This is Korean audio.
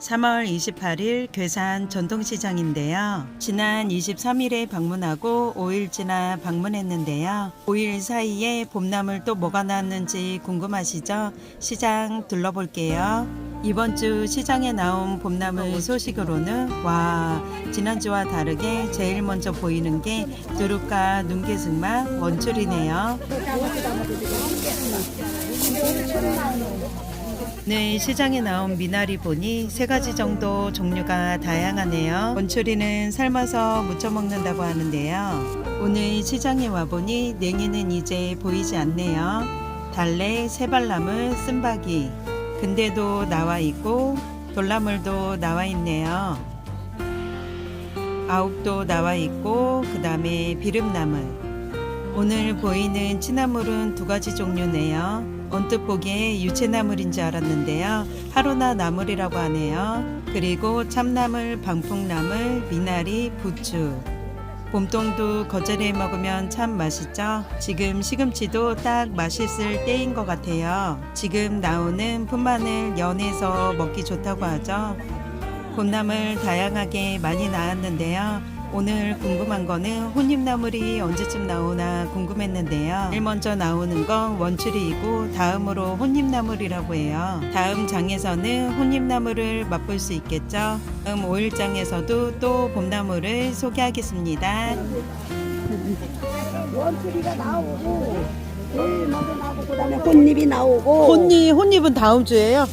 3월 28일 괴산 전통시장인데요. 지난 23일에 방문하고 5일 지나 방문했는데요. 5일 사이에 봄나물 또 뭐가 나왔는지 궁금하시죠? 시장 둘러볼게요. 이번 주 시장에 나온 봄나물 소식으로는 와 지난주와 다르게 제일 먼저 보이는 게 두릅과 눈개승맛 원줄이네요. 네, 시장에 나온 미나리 보니 세 가지 정도 종류가 다양하네요. 원추리는 삶아서 무쳐 먹는다고 하는데요. 오늘 시장에 와보니 냉이는 이제 보이지 않네요. 달래, 새발나물, 쓴바기. 근데도 나와 있고 돌나물도 나와 있네요. 아욱도 나와 있고 그 다음에 비름나물. 오늘 보이는 치나물은 두 가지 종류네요. 언뜻 보기에 유채나물인 줄 알았는데요. 하루나 나물이라고 하네요. 그리고 참나물, 방풍나물, 미나리, 부추. 봄동도 겉절이 먹으면 참 맛있죠? 지금 시금치도 딱 맛있을 때인 것 같아요. 지금 나오는 풋마늘 연해서 먹기 좋다고 하죠. 봄나물 다양하게 많이 나왔는데요. 오늘 궁금한 거는 혼잎나물이 언제쯤 나오나 궁금했는데요. 제일 먼저 나오는 건 원추리이고 다음으로 혼잎나물이라고 해요. 다음 장에서는 혼잎나물을 맛볼 수 있겠죠. 다음 5일장에서도 또 봄나물을 소개하겠습니다. 원추리가 나오고 제일 먼저 나오고 그 다음에 혼잎이 나오고 혼잎, 혼잎은 다음 주에요?